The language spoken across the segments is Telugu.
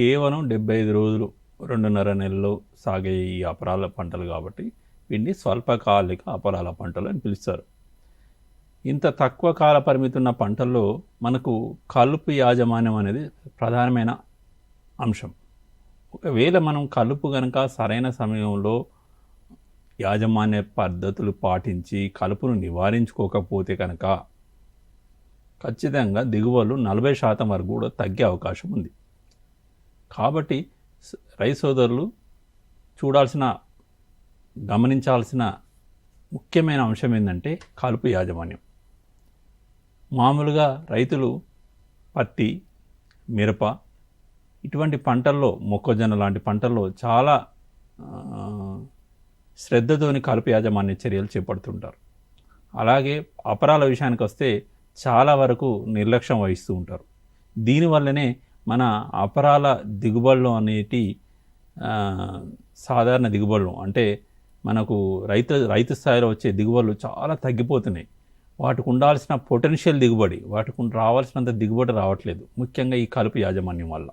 కేవలం డెబ్బై ఐదు రోజులు రెండున్నర నెలలో సాగే ఈ అపరాల పంటలు కాబట్టి వీటిని స్వల్పకాలిక అపరాల పంటలు అని పిలుస్తారు. ఇంత తక్కువ కాల పరిమితి ఉన్న పంటల్లో మనకు కలుపు యాజమాన్యం అనేది ప్రధానమైన అంశం. ఒకవేళ మనం కలుపు కనుక సరైన సమయంలో యాజమాన్య పద్ధతులు పాటించి కలుపును నివారించుకోకపోతే కనుక ఖచ్చితంగా దిగుబడులు నలభై శాతం వరకు కూడా తగ్గే అవకాశం ఉంది. కాబట్టి రై రైతు సోదరులు చూడాల్సిన గమనించాల్సిన ముఖ్యమైన అంశం ఏంటంటే కలుపు యాజమాన్యం. మామూలుగా రైతులు పత్తి మిరప ఇటువంటి పంటల్లో మొక్కజొన్న లాంటి పంటల్లో చాలా శ్రద్ధతోని కలుపు యాజమాన్య చర్యలు చేపడుతుంటారు. అలాగే అపరాల విషయానికి వస్తే చాలా వరకు నిర్లక్ష్యం వహిస్తూ ఉంటారు. దీనివల్లనే మన అపరాల దిగుబడులు అనేటి సాధారణ దిగుబడులు. అంటే మనకు రైతు రైతు స్థాయిలో వచ్చే దిగుబడులు చాలా తగ్గిపోతున్నాయి. వాటికి ఉండాల్సిన పొటెన్షియల్ దిగుబడి వాటికి రావాల్సినంత దిగుబడి రావట్లేదు. ముఖ్యంగా ఈ కలుపు యాజమాన్యం వల్ల.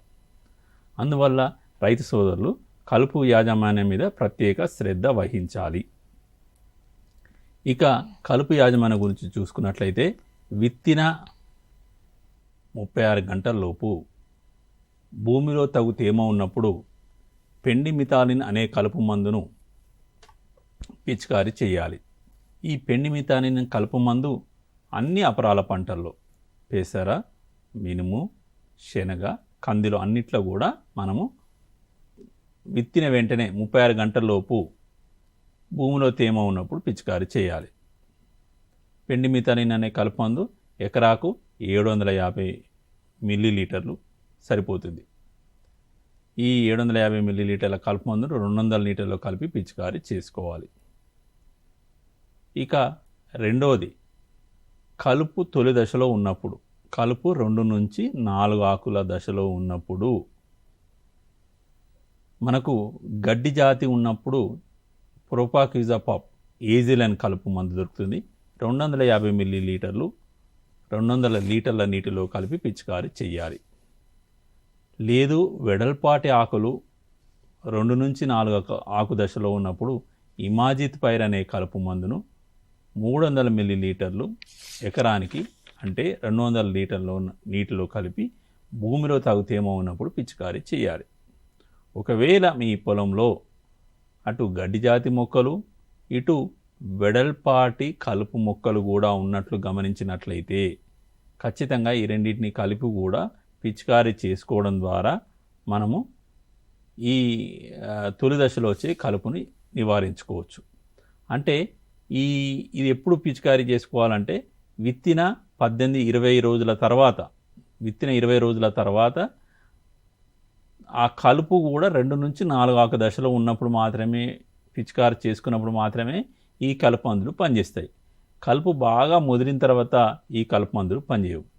అందువల్ల రైతు సోదరులు కలుపు యాజమాన్యం మీద ప్రత్యేక శ్రద్ధ వహించాలి. ఇక కలుపు యాజమాన్యం గురించి చూసుకున్నట్లయితే విత్తిన ముప్పై ఆరు గంటల్లోపు భూమిలో తగు తేమ ఉన్నప్పుడు పెండిమితాలిన్ అనే కలుపు మందును పిచికారీ చేయాలి. ఈ పెండి మితాలిన్ కలుపు మందు అన్ని అపరాల పంటల్లో పెసర మినుము శనగ కందిలో అన్నిట్లో కూడా మనము విత్తిన వెంటనే ముప్పై ఆరు గంటల్లోపు భూమిలో తేమ ఉన్నప్పుడు పిచికారీ చేయాలి. పెండిమితాలిన్ అనే కలుపు మందు ఎకరాకు ఏడు వందల యాభై మిల్లీలీటర్లు సరిపోతుంది. ఈ ఏడు వందల యాభై మిల్లీలీటర్ల కలుపు మందును రెండు వందల లీటర్లో కలిపి పిచికారీ చేసుకోవాలి. ఇక రెండవది కలుపు తొలి దశలో ఉన్నప్పుడు కలుపు రెండు నుంచి నాలుగు ఆకుల దశలో ఉన్నప్పుడు మనకు గడ్డి జాతి ఉన్నప్పుడు ప్రోపాక్యూజాపాప్ ఏజిల్ అని కలుపు మందు దొరుకుతుంది. రెండు వందల యాభై మిల్లీ లీటర్లు రెండు వందల లీటర్ల నీటిలో కలిపి పిచికారీ చేయాలి లేదు వెడల్పాటి ఆకులు రెండు నుంచి నాలుగు ఆకు- దశలో ఉన్నప్పుడు ఇమాజిత్ పైర్ అనే కలుపు మందును మూడు వందల మిల్లీ లీటర్లు ఎకరానికి అంటే రెండు వందల లీటర్లు ఉన్న నీటిలో కలిపి భూమిలో తగు తేమ ఉన్నప్పుడు పిచికారీ చేయాలి. ఒకవేళ మీ పొలంలో అటు గడ్డి జాతి మొక్కలు ఇటు వెడల్పాటి కలుపు మొక్కలు కూడా ఉన్నట్లు గమనించినట్లయితే ఖచ్చితంగా ఈ రెండింటిని కలిపి కూడా పిచికారీ చేసుకోవడం ద్వారా మనము ఈ తొలి దశలో వచ్చే కలుపుని నివారించుకోవచ్చు. అంటే ఈ ఇది ఎప్పుడు పిచికారీ చేసుకోవాలంటే విత్తిన పద్దెనిమిది ఇరవై రోజుల తర్వాత విత్తిన ఇరవై రోజుల తర్వాత ఆ కలుపు కూడా రెండు నుంచి నాలుగు ఆకు దశలో ఉన్నప్పుడు మాత్రమే పిచికారి చేసుకున్నప్పుడు మాత్రమే ఈ కలుపు మందులు పనిచేస్తాయి. కలుపు బాగా ముదిరిన తర్వాత ఈ కలుపు మందులు పనిచేయవు.